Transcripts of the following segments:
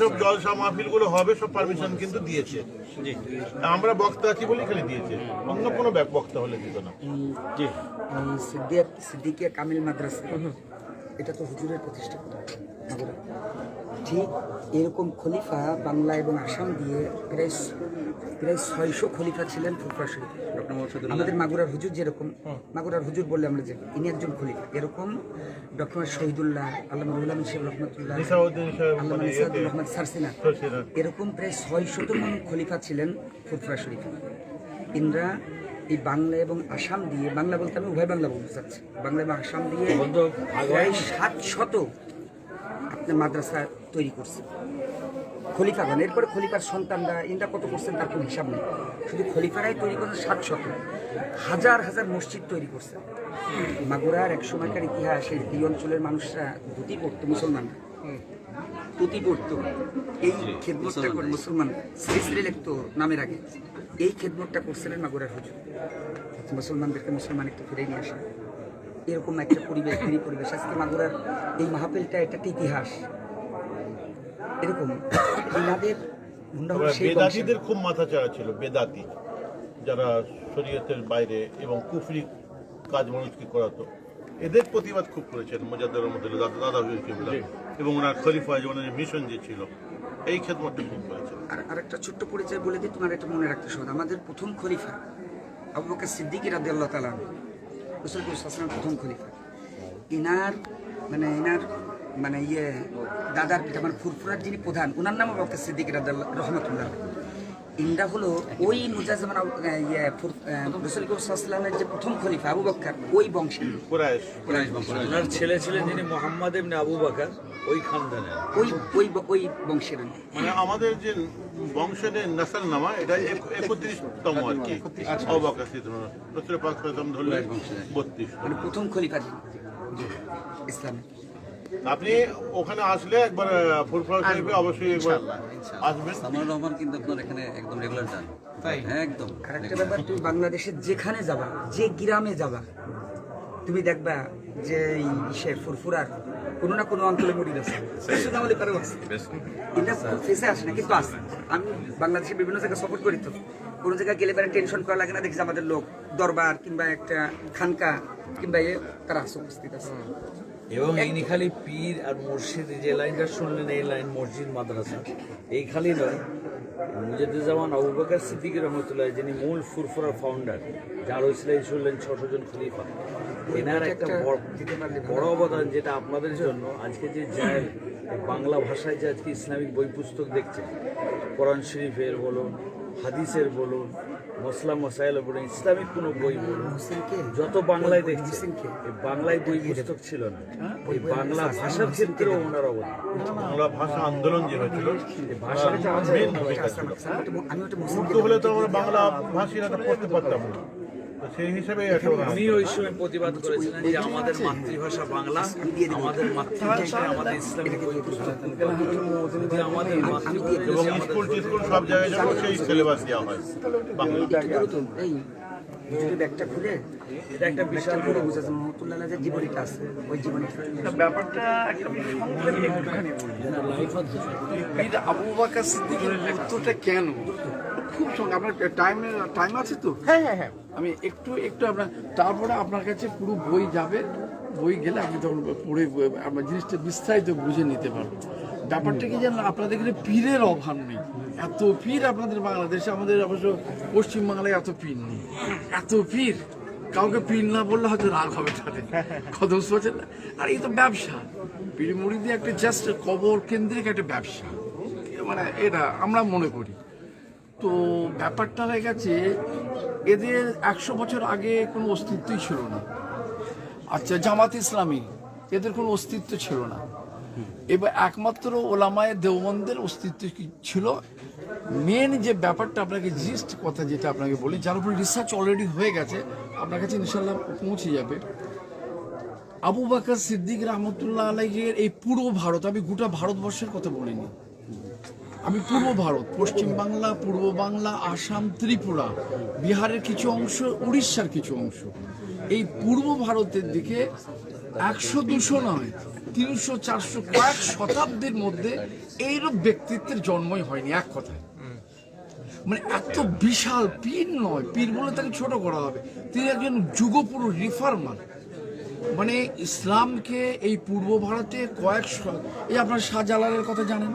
যেসব জলসা মাহফিলগুলো হবে সব পারমিশন কিন্তু দিয়েছে। আমরা বক্তা কি বলেই খালি দিয়েছে। অন্য কোনো বক্তা হলে দিত না। সিদ্দিকিয়া কামিল মাদ্রাসা। এটা তো হুজুরের প্রতিষ্ঠা। ঠিক এরকম খলিফা বাংলা এবং আসাম দিয়ে প্রায় প্রায় ছয়শো খলিফা ছিলেন শরীফ আমাদের মাগুরার হুজুর যেরকম মাগুরার হুজুর বললে আমরা যে ইনি একজন খলিফা। এরকম ডক্টর শহীদুল্লাহ আল্লাহ রুহুল আমিন সাহেব রহমতুল্লাহ আল্লাহ মানে রহমান সারসিনা সারসিনা। এরকম প্রায় ছয়শত খলিফা ছিলেন ফুরফুরা শরীফ ইনরা এই বাংলা এবং আসাম দিয়ে বাংলা বলতে আমি উভয় বাংলা বলতে চাচ্ছি। বাংলা এবং আসাম দিয়ে প্রায় সাত শত মাদ্রাসা তৈরি করছে। খলিফাগণ এরপরে খলিফার সন্তানরা ইনরা কত করছেন তার কোনো হিসাব নেই। শুধু খলিফারাই তৈরি করেছে সাত শত হাজার হাজার মসজিদ তৈরি করছে। মাগুরার এক সময়কার ইতিহাসে এই অঞ্চলের মানুষরা ধুতি পড়তো মুসলমান। পুঁতি পড়তো এই খেদমতটা করে মুসলমান। শ্রী শ্রী লিখতো নামের আগে। এই খেদমতটা করছিলেন মাগুরার হুজুর। মুসলমানদেরকে মুসলমান একটু ফিরে নিয়ে আসা। এরকম একটা পরিবেশ ফিরি পরিবেশ। আজকে মাগুরার এই মাহফিলটা এটা একটা ইতিহাস। এরকম বংশের। বেদাতিদের খুব মাথা চাড়া ছিল বেদাতি। যারা শরীয়তের বাইরে এবং কুফরি কাজ মানুষকে করাতো। এদের প্রতিবাদ খুব করেছেন মোজাদ্দার রহমতুল্লাহ দাদা দাদা হুজুর কিবলা এবং ওনার খলিফা জীবনের মিশন যে ছিল এই খেদমতটা খুব করেছেন। আর আরেকটা ছোট্ট পরিচয় বলে দিই তোমার এটা মনে রাখতে সহজ আমাদের প্রথম খলিফা আবু বকর সিদ্দিক রাদি আল্লাহ তালা রসুলপুর শাসনের প্রথম খলিফা। ইনার মানে ইনার মানে ইয়ে দাদার পিতা মানে ফুরফুরার যিনি প্রধান ওনার নাম বক্তা সিদ্দিক রাদি রহমতুল্লাহ। ইন্ডা হলো ওই মুজাজমান ইয়ে রসুলপুর সাল্লামের যে প্রথম খলিফা আবু বক্কর ওই বংশের। ওনার ছেলে ছিলেন যিনি মোহাম্মদ এমনি আবু বাকার ওই খানদানের। ওই ওই ওই বংশের মানে আমাদের যে বংশের নাসাল নামা এটা একত্রিশতম আর কি। অবাকা রসুল পাক সাল্লাম ধরলে বত্রিশ মানে প্রথম খলিফা ইসলামের। আপনি ওখানে আসলে একবার ফুরফুরা শরীফে অবশ্যই একবার আসবেন। রহমান কিন্তু আপনার এখানে একদম রেগুলার যান। হ্যাঁ একদম। ব্যাপার তুমি বাংলাদেশের যেখানে যাবা যে গ্রামে যাবা তুমি দেখবা যে এই সে ফুরফুরার কোনো না কোনো অঞ্চলে মরিদ আছে। কারও আছে। এটা ফেসে আসে না কিন্তু আসে। আমি বাংলাদেশের বিভিন্ন জায়গায় সাপোর্ট করি তো। কোনো জায়গায় গেলে পরে টেনশন করা লাগে না দেখছি আমাদের লোক দরবার কিংবা একটা খানকা কিংবা এ তারা আছে উপস্থিত আছে। এবং ইনি খালি পীর আর মসজিদ যে লাইনটা শুনলেন এই লাইন মসজিদ মাদ্রাসা। এই খালি নয় মুজাদুজ্জামান আবু বাকার সিদ্দিক রহমতুল্লাহ যিনি মূল ফুরফুরা ফাউন্ডার যার ওইসিলাই শুনলেন ছশো জন খলিফা। এনার একটা বড়- বড় অবদান যেটা আপনাদের জন্য আজকে যে যায় বাংলা ভাষায় যে আজকে ইসলামিক বই পুস্তক দেখছেন কোরআন শরীফের বলুন হাদিসের বলুন মসলাম মশাইল উপরে ইসলামিক কোন বই বলুন যত বাংলায় দেখছি এই বাংলায় বই পুস্তক ছিল না এই বাংলা ভাষার ক্ষেত্রেও ওনার অবদান বাংলা ভাষা আন্দোলন যে হয়েছিল ভাষা মেন ভূমিকা ছিল উর্দু হলে তো আমরা বাংলা ভাষী পড়তে পারতাম না সেই হিসাবে একটা উনি ওই সময় প্রতিবাদ করেছিলেন যে আমাদের মাতৃভাষা বাংলা আমাদের মাতৃভাষায় আমাদের ইসলামিক আমাদের মাতৃভাষা এবং স্কুল টিস্কুল সব জায়গায় যাব সেই সিলেবাস দেওয়া হয়। ব্যাপারটা আবু বাকর সিদ্দিকের মৃত্যুটা কেন? খুব সঙ্গে আপনার টাইম টাইম আছে তো? হ্যাঁ হ্যাঁ হ্যাঁ। আমি একটু একটু আপনার তারপরে আপনার কাছে পুরো বই যাবে। বই গেলে আপনি তখন পড়ে আপনার জিনিসটা বিস্তারিত বুঝে নিতে পারবেন। ব্যাপারটা কি জানেন আপনাদের এখানে পীরের অভাব নেই। এত পীর আপনাদের বাংলাদেশে আমাদের অবশ্য পশ্চিমবাংলায় এত পীর নেই। এত পীর কাউকে পীর না বললে হয়তো রাগ হবে তাদের। কথা বুঝতে না? আর এই তো ব্যবসা। পীর মুড়িদি একটা জাস্ট কবর কেন্দ্রিক একটা ব্যবসা। মানে এটা আমরা মনে করি। তো ব্যাপারটা হয়ে গেছে, এদের একশো বছর আগে কোনো অস্তিত্বই ছিল না। আচ্ছা জামাত ইসলামী, এদের কোনো অস্তিত্ব ছিল না। এবার একমাত্র ওলামায় দেওবন্দের অস্তিত্ব ছিল? মেন যে ব্যাপারটা আপনাকে জিস্ট কথা যেটা আপনাকে বলি, যার উপর রিসার্চ অলরেডি হয়ে গেছে, আপনার কাছে ইনশাল্লাহ পৌঁছে যাবে। আবু বাকর সিদ্দিক রহমতুল্লাহ আলাইয়ের এই পুরো ভারত, আমি গোটা ভারতবর্ষের কথা বলিনি। আমি পূর্ব ভারত, পশ্চিম বাংলা, পূর্ব বাংলা, আসাম, ত্রিপুরা, বিহারের কিছু অংশ, উড়িষ্যার কিছু অংশ। এই পূর্ব ভারতের দিকে একশো দুশো নয়, তিনশো চারশো কয়েক শতাব্দীর মধ্যে এইরূপ ব্যক্তিত্বের জন্মই হয়নি, এক কথায়। মানে এত বিশাল পীর নয়, পীর বলে তাকে ছোট করা হবে। তিনি একজন যুগপুরুষ রিফার্মার মানে ইসলামকে এই পূর্ব ভারতে কয়েক এই আপনার শাহজালালের কথা জানেন?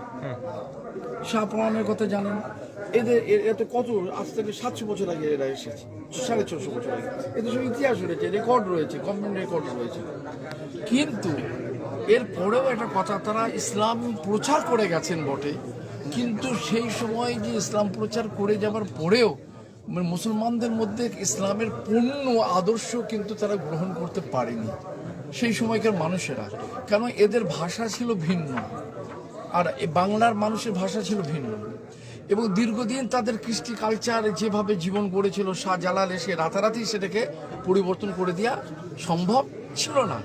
শাহ পরানের কথা জানেন। এদের এত কত? আজ থেকে সাতশো বছর আগে এরা এসেছে। সাড়ে ছশো বছর আগে। এদের সব ইতিহাস রয়েছে রেকর্ড রয়েছে গভর্নমেন্ট রেকর্ড রয়েছে। কিন্তু এরপরেও একটা কথা, তারা ইসলাম প্রচার করে গেছেন বটে। কিন্তু সেই সময় যে ইসলাম প্রচার করে যাবার পরেও মানে মুসলমানদের মধ্যে ইসলামের পূর্ণ আদর্শ কিন্তু তারা গ্রহণ করতে পারেনি। সেই সময়কার মানুষেরা। কেন এদের ভাষা ছিল ভিন্ন। আর বাংলার মানুষের ভাষা ছিল ভিন্ন। এবং দীর্ঘদিন তাদের কৃষ্টি কালচার যেভাবে জীবন গড়েছিল, শাহজালাল এসে রাতারাতি সেটাকে পরিবর্তন করে দেওয়া সম্ভব ছিল না।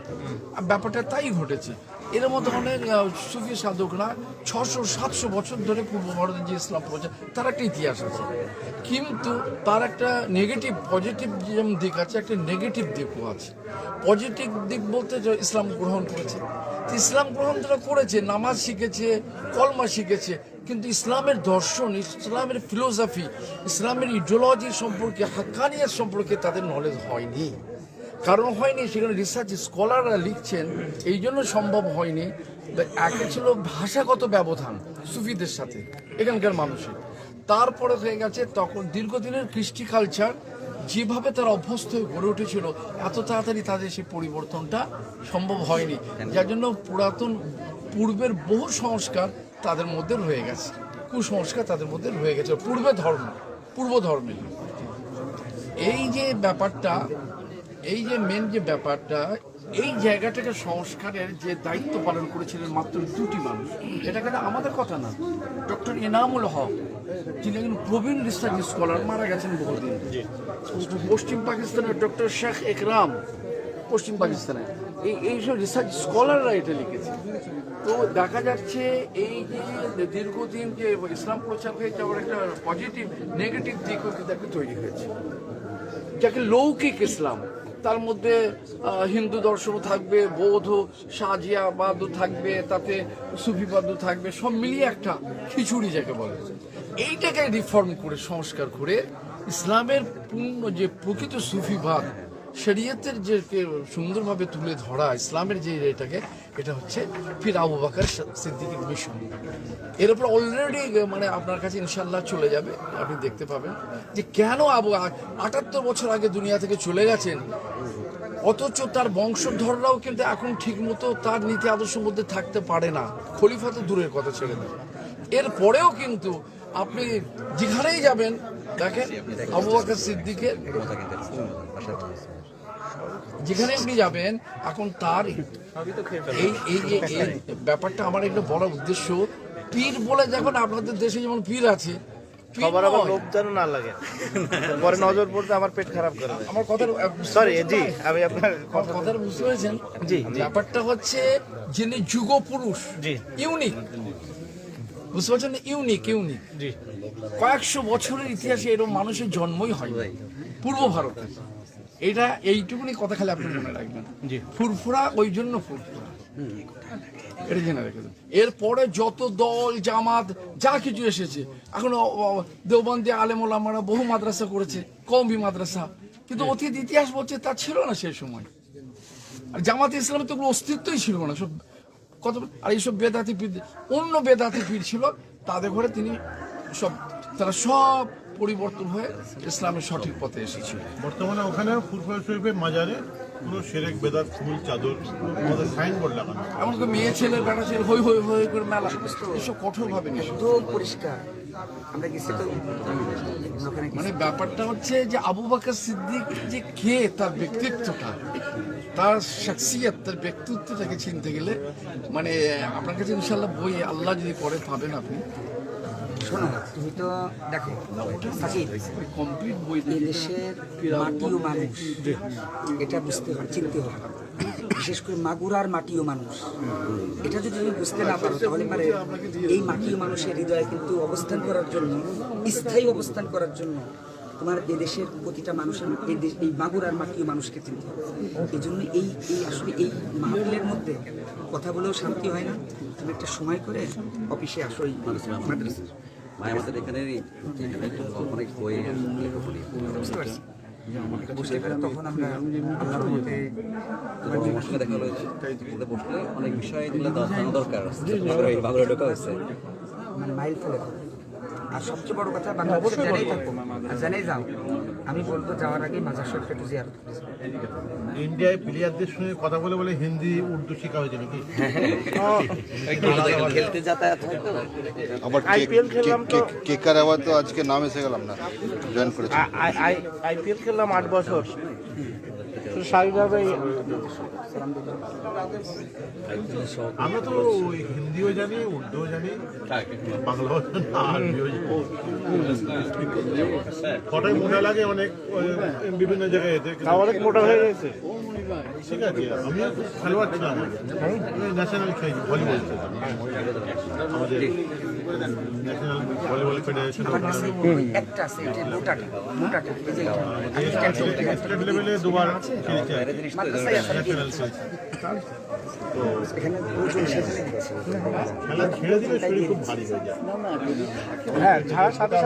ব্যাপারটা তাই ঘটেছে। এর মধ্যে অনেক সুফি সাধকরা ছশো, সাতশো বছর ধরে পূর্ব ভারতের যে ইসলাম প্রচার তার একটা ইতিহাস আছে। কিন্তু তার একটা নেগেটিভ পজিটিভ যেমন দিক আছে, একটা নেগেটিভ দিকও আছে। পজিটিভ দিক বলতে যে ইসলাম গ্রহণ করেছে। ইসলাম গ্রহণ তারা করেছে, নামাজ শিখেছে, কলমা শিখেছে, কিন্তু ইসলামের দর্শন, ইসলামের ফিলোসফি ইসলামের ইডিওলজি সম্পর্কে, হাক্কানিয়াত সম্পর্কে তাদের নলেজ হয়নি। কারণ হয়নি, সেখানে রিসার্চ স্কলাররা লিখছেন, এই জন্য সম্ভব হয়নি। একে ছিল ভাষাগত ব্যবধান সুফিদের সাথে, এখানকার মানুষের। তারপরে হয়ে গেছে তখন দীর্ঘদিনের কৃষ্টি কালচার যেভাবে তারা অভ্যস্ত হয়ে গড়ে উঠেছিল, এত তাড়াতাড়ি তাদের সেই পরিবর্তনটা সম্ভব হয়নি। যার জন্য পুরাতন, পূর্বের বহু সংস্কার তাদের মধ্যে রয়ে গেছে। কুসংস্কার তাদের মধ্যে রয়ে গেছে। পূর্বে ধর্ম, পূর্ব ধর্মে। এই যে ব্যাপারটা, এই যে মেন যে ব্যাপারটা এই জায়গাটাকে সংস্কারের যে দায়িত্ব পালন করেছিলেন মাত্র দুটি মানুষ, এটা কিন্তু আমাদের কথা না। ডক্টর এনামুল হক, যিনি একজন প্রবীণ রিসার্চ স্কলার মারা গেছেন বহুদিন। পশ্চিম পাকিস্তানের ডক্টর শেখ একরাম, পশ্চিম পাকিস্তানে এই এইসব রিসার্চ স্কলাররা এটা লিখেছে। তো দেখা যাচ্ছে এই যে দীর্ঘদিন যে ইসলাম প্রচার হয়ে যাওয়ার একটা পজিটিভ নেগেটিভ দিকও কিন্তু তৈরি হয়েছে। যাকে লৌকিক ইসলাম তার মধ্যে হিন্দু দর্শন থাকবে, বৌদ্ধ সাজিয়াবাদ থাকবে, তাতে সুফিবাদ থাকবে, সব মিলিয়ে একটা খিচুড়ি যাকে বলে। এইটাকে রিফর্ম করে, সংস্কার করে, ইসলামের পূর্ণ যে প্রকৃত সুফিবাদ শরীয়তের যে সুন্দরভাবে তুলে ধরা ইসলামের যে এটাকে, এটা হচ্ছে ফির আবু বাকার সিদ্দিকের মিশন। এর উপর অলরেডি মানে আপনার কাছে ইনশাল্লাহ চলে যাবে, আপনি দেখতে পাবেন যে কেন আবু আটাত্তর বছর আগে দুনিয়া থেকে চলে গেছেন, অথচ তার বংশধররাও কিন্তু এখন ঠিকমতো তার নীতি আদর্শের মধ্যে থাকতে পারে না। খলিফা তো দূরের কথা ছেড়ে দেয় এরপরেও কিন্তু আপনি যেখানেই যাবেন দেখেন আবু বাকর সিদ্দিকের যেখানে আপনি যাবেন এখন তার এই এই যে ব্যাপারটা আমার একটা বড় উদ্দেশ্য। পীর বলে যখন আপনাদের দেশে যেমন পীর আছে সবার আবার লোভ যেন না লাগে। পরে নজর পড়তে আমার পেট খারাপ করে আমার কথা সরি জি আমি আপনার কথাটা বুঝতে পেরেছেন? জি। ব্যাপারটা হচ্ছে যিনি যুগ পুরুষ জি। ইউনিক। বুঝতে পারছেন ইউনিক। ইউনিক কয়েকশো বছরের ইতিহাসে এরকম মানুষের জন্মই হয় পূর্ব ভারতে। এটা এইটুকুনি কথা খালি আপনি মনে রাখবেন। ফুরফুরা ওই জন্য ফুরফুরা। এটা জেনে রেখে দেন। এরপরে যত দল জামাত যা কিছু এসেছে এখন দেওবন্দি আলেমুলামারা বহু মাদ্রাসা করেছে কমবি মাদ্রাসা। কিন্তু অতীত ইতিহাস বলছে তা ছিল না সেই সময়। আর জামাত ইসলামের তো কোনো অস্তিত্বই ছিল না সব কত আর এইসব বেদাতি পীর অন্য বেদাতি পীর ছিল তাদের ঘরে তিনি সব তারা সব পরিবর্তন হয়ে ইসলামের সঠিক পথে এসেছিল বর্তমানে ওখানে ফুরফুরা শরীফের মাজারে পুরো সেরেক বেদাত ফুল চাদর আমাদের সাইনবোর্ড লাগানো এমনকি মেয়ে ছেলে বেটা ছেলে হই হই হই করে মেলা। এসব কঠোরভাবে পরিষ্কার। মানে ব্যাপারটা হচ্ছে যে আবু বাকর সিদ্দিক যে কে তার ব্যক্তিত্বটা। তার শাকসিয়ত তার ব্যক্তিত্বটাকে চিনতে গেলে মানে আপনার কাছে ইনশাল্লাহ বই আল্লাহ যদি করে পাবেন আপনি। শোনো তুমি তো দেখো কমপ্লিট বই দেশের মাটি ও মানুষ এটা বুঝতে হবে চিনতে হবে। বিশেষ করে মাগুরার মাটি ও মানুষ। এটা যদি তুমি বুঝতে না পারো তাহলে মানে এই মাটি ও মানুষের হৃদয়ে কিন্তু অবস্থান করার জন্য স্থায়ী অবস্থান করার জন্য তোমার এই দেশের প্রতিটা মানুষের এই দেশ এই মাগুরার মাটিও মানুষকে চিনতে হবে। এই জন্য এই এই আসলে এই মাহফিলের মধ্যে কথা বলেও শান্তি হয় না। তুমি একটা সময় করে অফিসে আসো এই মাদ্রাসা মায়ের আমাদের এখানে অনেক বই বুঝতে পারছি। তখন আমরা আল্লাহর মধ্যে তো দেখা হলো বসলে অনেক বিষয় এগুলো জানা দরকার বাংলা ঢোকা হয়েছে। মানে মাইল ফেলে। আর সবচেয়ে বড় কথা বাংলাদেশে জানাই আর জানাই যাও। আমি বলব যাওয়ার আগে মাজার শরীফটা একটু জিয়ারত করে ইন্ডিয়ায় প্লেয়ারদের সঙ্গে কথা বলে বলে হিন্দি উর্দু শেখা হয়েছে নাকি? খেলতে যাতায়াত হয় তো। আবার IPL খেললাম তো। কেকার আবার তো আজকে নাম এসে গেলাম না জয়েন করেছি। আইপিএল খেললাম আট বছর। আমরা তো হিন্দিও জানি উর্দুও জানি বাংলাও জানি কটাই মনে লাগে অনেক বিভিন্ন জায়গায় এতে অনেক মোটা হয়ে গেছে? ঠিক আছে আমিও খেলোয়াড় ছিলাম ন্যাশনাল খেলি ভলিবল খেলতাম আমাদের ন্যাশনাল ভলিবল ফেডারেশন। আমি। স্টেট লেভেলে দুবার খেলেছি? ন্যাশনাল খেলেছি। খেলা ছেড়ে দিলে শরীর খুব ভারী হয়ে যায়। হ্যাঁ সাথে